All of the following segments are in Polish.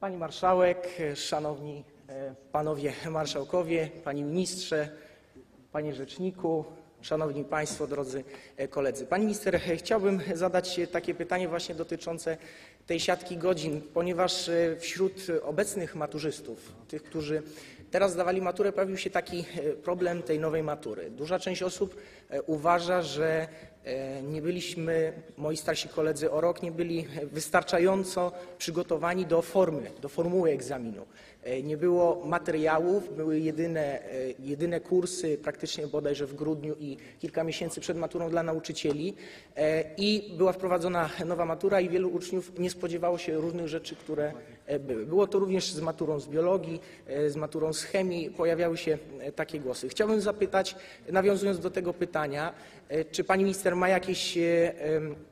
Pani Marszałek, Szanowni e, Panowie Marszałkowie, Panie Ministrze, Panie Rzeczniku, Szanowni Państwo, drodzy e, koledzy. Pani Minister, e, chciałbym zadać takie pytanie właśnie dotyczące tej siatki godzin, ponieważ wśród obecnych maturzystów, tych, którzy teraz zdawali maturę, pojawił się taki e, problem tej nowej matury. Duża część osób e, uważa, że e, nie byliśmy, moi starsi koledzy o rok, nie byli wystarczająco przygotowani do formy, do formuły egzaminu. Nie było materiałów, były jedyne, jedyne kursy praktycznie bodajże w grudniu i kilka miesięcy przed maturą dla nauczycieli i była wprowadzona nowa matura i wielu uczniów nie spodziewało się różnych rzeczy, które. Było to również z maturą z biologii, e, z maturą z chemii, pojawiały się e, takie głosy. Chciałbym zapytać, nawiązując do tego pytania, e, czy pani minister ma jakieś e,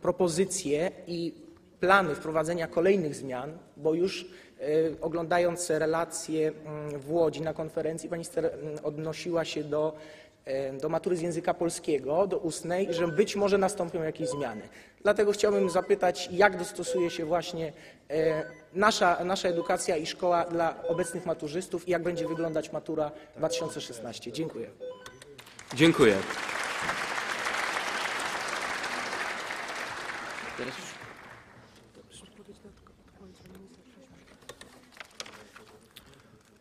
propozycje i plany wprowadzenia kolejnych zmian, bo już e, oglądając relacje mm, w Łodzi na konferencji, pani minister mm, odnosiła się do, e, do matury z języka polskiego, do ustnej, że być może nastąpią jakieś zmiany. Dlatego chciałbym zapytać, jak dostosuje się właśnie e, nasza, nasza edukacja i szkoła dla obecnych maturzystów i jak będzie wyglądać matura 2016. Dziękuję. Dziękuję.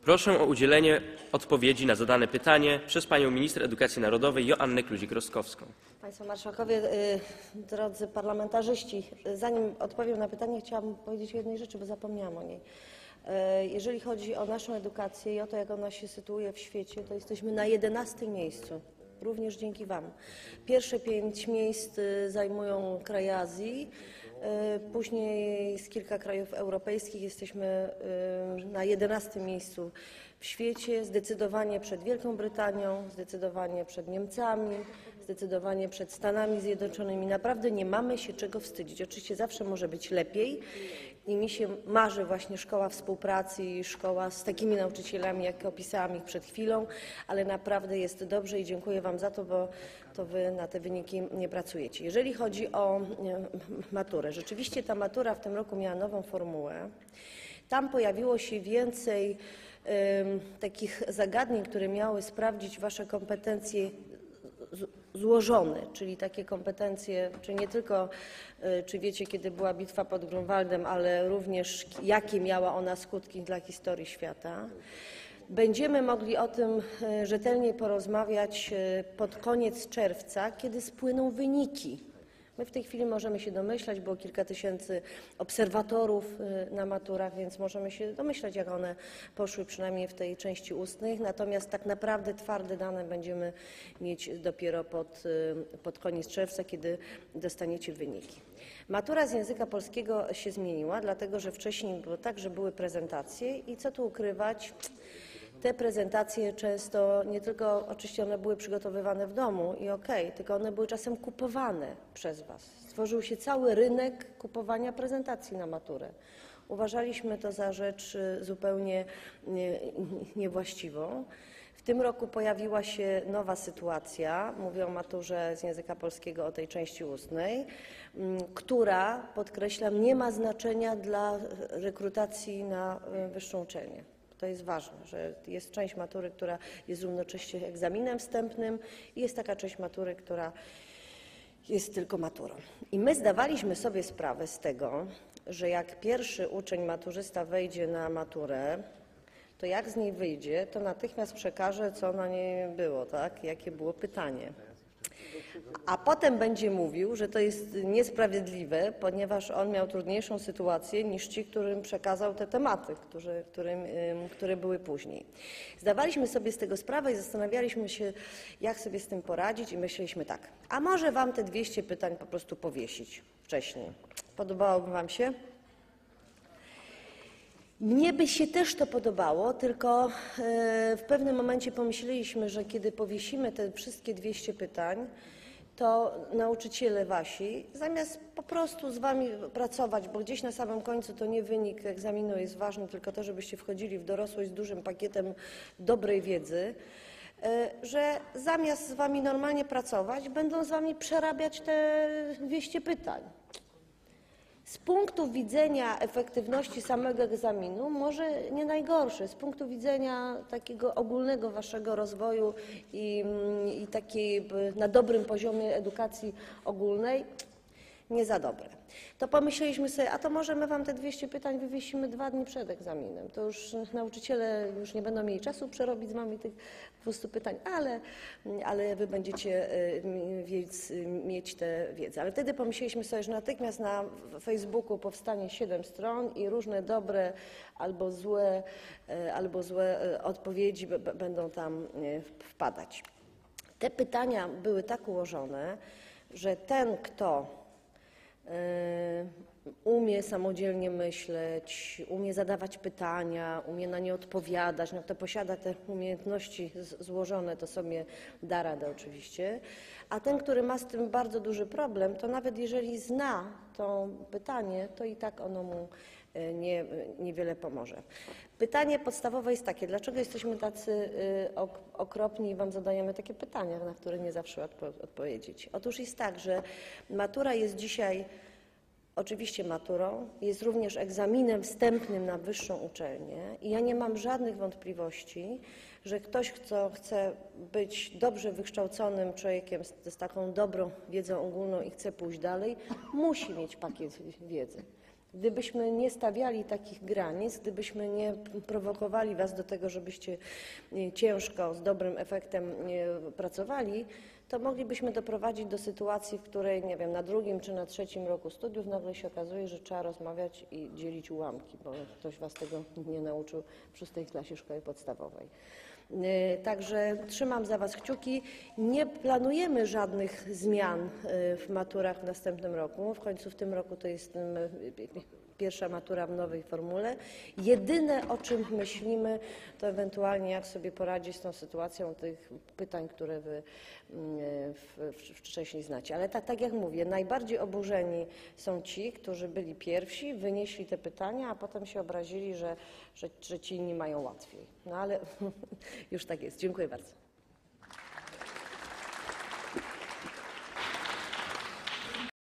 Proszę o udzielenie odpowiedzi na zadane pytanie przez panią minister edukacji narodowej Joannę Kluzik-Rostkowską. Państwo Marszałkowie, y, drodzy parlamentarzyści, y, zanim odpowiem na pytanie, chciałabym powiedzieć o jednej rzeczy, bo zapomniałam o niej. Y, Jeżeli chodzi o naszą edukację i o to, jak ona się sytuuje w świecie, to jesteśmy na 11 miejscu, również dzięki Wam. Pierwsze pięć miejsc zajmują kraje Azji, później z kilka krajów europejskich jesteśmy y, na 11 miejscu w świecie, zdecydowanie przed Wielką Brytanią, zdecydowanie przed Niemcami, zdecydowanie przed Stanami Zjednoczonymi. Naprawdę nie mamy się czego wstydzić. Oczywiście zawsze może być lepiej i mi się marzy właśnie szkoła współpracy i szkoła z takimi nauczycielami, jak opisałam ich przed chwilą, ale naprawdę jest dobrze i dziękuję Wam za to, bo to Wy na te wyniki nie pracujecie. Jeżeli chodzi o e, maturę, rzeczywiście ta matura w tym roku miała nową formułę. Tam pojawiło się więcej takich zagadnień, które miały sprawdzić Wasze kompetencje z- złożone, czyli takie kompetencje, czy nie tylko, y, czy wiecie, kiedy była bitwa pod Grunwaldem, ale również jakie miała ona skutki dla historii świata. Będziemy mogli o tym y, rzetelnie porozmawiać y, pod koniec czerwca, kiedy spłyną wyniki. My w tej chwili możemy się domyślać, było kilka tysięcy obserwatorów y, na maturach, więc możemy się domyślać, jak one poszły, przynajmniej w tej części ustnej. Natomiast tak naprawdę twarde dane będziemy mieć dopiero pod, y, pod koniec czerwca, kiedy dostaniecie wyniki. Matura z języka polskiego się zmieniła, dlatego że wcześniej było tak, że były prezentacje i co tu ukrywać, te prezentacje często nie tylko, oczywiście one były przygotowywane w domu i okej, tylko one były czasem kupowane przez Was. Stworzył się cały rynek kupowania prezentacji na maturę. Uważaliśmy to za rzecz y, zupełnie nie- niewłaściwą. W tym roku pojawiła się nowa sytuacja, mówię o maturze z języka polskiego, o tej części ustnej, m, która, podkreślam, nie ma znaczenia dla rekrutacji na y, wyższą uczelnię. To jest ważne, że jest część matury, która jest równocześnie egzaminem wstępnym i jest taka część matury, która jest tylko maturą. I my zdawaliśmy sobie sprawę z tego, że jak pierwszy uczeń maturzysta wejdzie na maturę, to jak z niej wyjdzie, to natychmiast przekaże, co na niej było, tak? Jakie było pytanie. A potem będzie mówił, że to jest niesprawiedliwe, ponieważ on miał trudniejszą sytuację niż ci, którym przekazał te tematy, którzy, którym, ym, które były później. Zdawaliśmy sobie z tego sprawę i zastanawialiśmy się, jak sobie z tym poradzić i myśleliśmy tak, a może wam te 200 pytań po prostu powiesić wcześniej. Podobałoby wam się? Mnie by się też to podobało, tylko e, w pewnym momencie pomyśleliśmy, że kiedy powiesimy te wszystkie 200 pytań, to nauczyciele wasi, zamiast po prostu z wami pracować, bo gdzieś na samym końcu to nie wynik egzaminu jest ważny, tylko to, żebyście wchodzili w dorosłość z dużym pakietem dobrej wiedzy, e, że zamiast z wami normalnie pracować, będą z wami przerabiać te 200 pytań. Z punktu widzenia efektywności samego egzaminu może nie najgorszy, z punktu widzenia takiego ogólnego waszego rozwoju i, takiej na dobrym poziomie edukacji ogólnej nie za dobre. To pomyśleliśmy sobie, a to może my wam te 200 pytań wywiesimy dwa dni przed egzaminem. To już nauczyciele już nie będą mieli czasu przerobić z wami tych 200 pytań, ale, ale wy będziecie y, mieć tę wiedzę. Ale wtedy pomyśleliśmy sobie, że natychmiast na Facebooku powstanie 7 stron i różne dobre albo złe, y, albo złe y, odpowiedzi będą tam wpadać. Te pytania były tak ułożone, że ten, kto umie samodzielnie myśleć, umie zadawać pytania, umie na nie odpowiadać, no to posiada te umiejętności złożone, to sobie da radę oczywiście. A ten, który ma z tym bardzo duży problem, to nawet jeżeli zna to pytanie, to i tak ono mu nie, niewiele pomoże. Pytanie podstawowe jest takie, dlaczego jesteśmy tacy y, ok- okropni i Wam zadajemy takie pytania, na które nie zawsze łatwo odpowiedzieć? Otóż jest tak, że matura jest dzisiaj oczywiście maturą, jest również egzaminem wstępnym na wyższą uczelnię i ja nie mam żadnych wątpliwości, że ktoś, kto chce być dobrze wykształconym człowiekiem z, z taką dobrą wiedzą ogólną i chce pójść dalej, musi mieć pakiet wiedzy. Gdybyśmy nie stawiali takich granic, gdybyśmy nie prowokowali Was do tego, żebyście e, ciężko, z dobrym efektem e, pracowali, to moglibyśmy doprowadzić do sytuacji, w której, nie wiem, na drugim czy na trzecim roku studiów nagle się okazuje, że trzeba rozmawiać i dzielić ułamki, bo ktoś Was tego nie nauczył w szóstej klasie szkoły podstawowej. E, Także trzymam za Was kciuki. Nie planujemy żadnych zmian e, w maturach w następnym roku. W końcu w tym roku to jest e, pierwsza matura w nowej formule. Jedyne o czym myślimy, to ewentualnie jak sobie poradzić z tą sytuacją tych pytań, które Wy wcześniej znacie. Ale tak, tak jak mówię, najbardziej oburzeni są ci, którzy byli pierwsi, wynieśli te pytania, a potem się obrazili, że, że, że ci inni mają łatwiej. No ale już tak jest. Dziękuję bardzo.